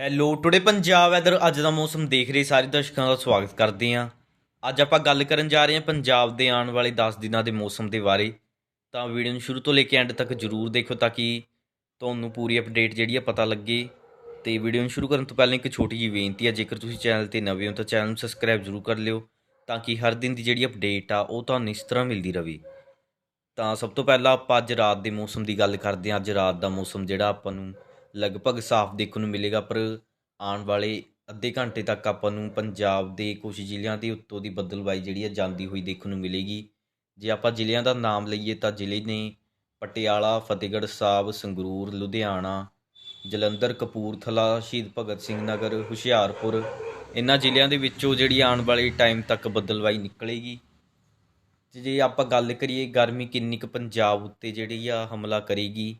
Hello today Punjab weather ਅੱਜ ਦਾ ਮੌਸਮ ਦੇਖ ਰਹੇ ਸਾਰੇ ਦਰਸ਼ਕਾਂ ਦਾ ਸਵਾਗਤ ਕਰਦੇ ਹਾਂ। ਅੱਜ ਆਪਾਂ ਗੱਲ ਕਰਨ ਜਾ ਰਹੇ ਹਾਂ ਪੰਜਾਬ ਦੇ ਆਉਣ ਵਾਲੇ 10 ਦਿਨਾਂ ਦੇ ਮੌਸਮ ਦੇ ਬਾਰੇ। ਤਾਂ ਵੀਡੀਓ ਨੂੰ ਸ਼ੁਰੂ ਤੋਂ ਲੈ ਕੇ ਐਂਡ ਤੱਕ ਜਰੂਰ ਦੇਖੋ ਤਾਂ ਕਿ ਤੁਹਾਨੂੰ ਪੂਰੀ ਅਪਡੇਟ ਜਿਹੜੀ ਆ ਪਤਾ ਲੱਗੇ। ਤੇ ਵੀਡੀਓ ਨੂੰ ਸ਼ੁਰੂ ਕਰਨ ਤੋਂ ਪਹਿਲਾਂ ਇੱਕ ਛੋਟੀ ਜਿਹੀ ਬੇਨਤੀ ਹੈ ਜੇਕਰ ਤੁਸੀਂ ਚੈਨਲ ਤੇ ਨਵੇਂ ਹੋ ਤਾਂ ਚੈਨਲ ਨੂੰ ਸਬਸਕ੍ਰਾਈਬ ਜ਼ਰੂਰ ਕਰ ਲਿਓ ਤਾਂ ਕਿ ਹਰ ਦਿਨ ਦੀ ਜਿਹੜੀ ਅਪਡੇਟ ਆ ਉਹ ਤੁਹਾਨੂੰ ਇਸ ਤਰ੍ਹਾਂ ਮਿਲਦੀ ਰਹੇ ਤਾਂ ਸਭ ਤੋਂ ਪਹਿਲਾਂ ਆਪਾਂ ਅੱਜ ਰਾਤ ਦੇ ਮੌਸਮ ਦੀ ਗੱਲ ਕਰਦੇ ਹਾਂ। ਅੱਜ ਰਾਤ ਦਾ ਮੌਸਮ ਜਿਹੜਾ ਆਪਾਂ ਨੂੰ ਲਗਭਗ ਸਾਫ਼ ਦੇਖਣ ਨੂੰ ਮਿਲੇਗਾ, ਪਰ ਆਉਣ ਵਾਲੇ ਅੱਧੇ ਘੰਟੇ ਤੱਕ ਆਪਾਂ ਨੂੰ ਪੰਜਾਬ ਦੇ ਕੁਝ ਜ਼ਿਲ੍ਹਿਆਂ ਦੇ ਉੱਤੋਂ ਦੀ ਬੱਦਲਬਾਈ ਜਿਹੜੀ ਹੈ ਜਾਂਦੀ ਹੋਈ ਦੇਖਣ ਨੂੰ ਮਿਲੇਗੀ। ਜੇ ਆਪਾਂ ਜ਼ਿਲ੍ਹਿਆਂ ਦਾ ਨਾਮ ਲਈਏ ਤਾਂ ਜ਼ਿਲ੍ਹੇ ਨੇ ਪਟਿਆਲਾ, ਫਤਿਹਗੜ੍ਹ ਸਾਹਿਬ, ਸੰਗਰੂਰ, ਲੁਧਿਆਣਾ, ਜਲੰਧਰ, ਕਪੂਰਥਲਾ, ਸ਼ਹੀਦ ਭਗਤ ਸਿੰਘ ਨਗਰ, ਹੁਸ਼ਿਆਰਪੁਰ ਇਹਨਾਂ ਜ਼ਿਲ੍ਹਿਆਂ ਦੇ ਵਿੱਚੋਂ ਜਿਹੜੀ ਆਉਣ ਵਾਲੇ ਟਾਈਮ ਤੱਕ ਬੱਦਲਬਾਈ ਨਿਕਲੇਗੀ। ਤੇ ਜੇ ਆਪਾਂ ਗੱਲ ਕਰੀਏ ਗਰਮੀ ਕਿੰਨੀ ਕੁ ਪੰਜਾਬ ਉੱਤੇ ਜਿਹੜੀ ਆ ਹਮਲਾ ਕਰੇਗੀ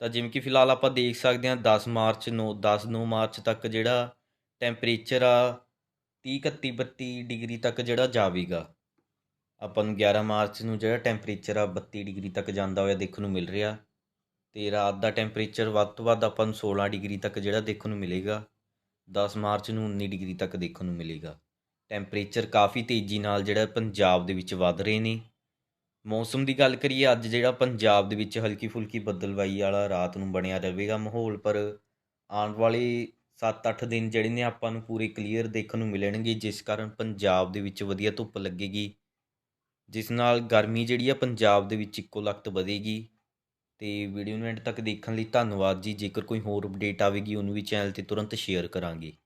ਤਾਂ ਜਿਵੇਂ ਕਿ ਫਿਲਹਾਲ ਆਪਾਂ ਦੇਖ ਸਕਦੇ ਹਾਂ 10 ਮਾਰਚ ਨੂੰ 10 9 ਮਾਰਚ ਤੱਕ ਜਿਹੜਾ ਟੈਂਪਰੇਚਰ ਆ 30 31 32 ਡਿਗਰੀ ਤੱਕ ਜਿਹੜਾ ਜਾਵੇਗਾ। ਆਪਾਂ ਨੂੰ 11 ਮਾਰਚ ਨੂੰ ਜਿਹੜਾ ਟੈਂਪਰੇਚਰ ਆ 32 ਡਿਗਰੀ ਤੱਕ ਜਾਂਦਾ ਹੋਇਆ ਦੇਖਣ ਨੂੰ ਮਿਲ ਰਿਹਾ ਤੇ ਰਾਤ ਦਾ ਟੈਂਪਰੇਚਰ ਵੱਧ ਤੋਂ ਵੱਧ ਆਪਾਂ ਨੂੰ 16 ਡਿਗਰੀ ਤੱਕ ਜਿਹੜਾ ਦੇਖਣ ਨੂੰ ਮਿਲੇਗਾ। 10 ਮਾਰਚ ਨੂੰ 19 ਡਿਗਰੀ ਤੱਕ ਦੇਖਣ ਨੂੰ ਮਿਲੇਗਾ। ਟੈਂਪਰੇਚਰ ਕਾਫੀ ਤੇਜ਼ੀ ਨਾਲ ਜਿਹੜਾ ਪੰਜਾਬ ਦੇ ਵਿੱਚ ਵੱਧ ਰਹੇ ਨੇ। ਮੌਸਮ ਦੀ ਗੱਲ ਕਰੀਏ, ਅੱਜ ਜਿਹੜਾ ਪੰਜਾਬ ਦੇ ਵਿੱਚ ਹਲਕੀ ਫੁਲਕੀ ਬੱਦਲਵਾਈ ਵਾਲਾ ਰਾਤ ਨੂੰ ਬਣਿਆ ਰਹੇਗਾ ਮਾਹੌਲ, ਪਰ ਆਉਣ ਵਾਲੇ 7-8 ਦਿਨ ਜਿਹੜੇ ਨੇ ਆਪਾਂ ਨੂੰ ਪੂਰੇ ਕਲੀਅਰ ਦੇਖਣ ਨੂੰ ਮਿਲਣਗੇ, ਜਿਸ ਕਾਰਨ ਪੰਜਾਬ ਦੇ ਵਿੱਚ ਵਧੀਆ ਧੁੱਪ ਲੱਗੇਗੀ, ਜਿਸ ਨਾਲ ਗਰਮੀ ਜਿਹੜੀ ਆ ਪੰਜਾਬ ਦੇ ਵਿੱਚ ਇੱਕੋ ਲਖਤ ਵਧੇਗੀ। ਤੇ ਵੀਡੀਓ ਨੂੰ ਐਂਡ ਤੱਕ ਦੇਖਣ ਲਈ ਧੰਨਵਾਦ ਜੀ, ਜੇਕਰ ਕੋਈ ਹੋਰ ਅਪਡੇਟ ਆਵੇਗੀ, ਉਹਨੂੰ ਵੀ ਚੈਨਲ ਤੇ ਤੁਰੰਤ ਸ਼ੇਅਰ ਕਰਾਂਗੇ।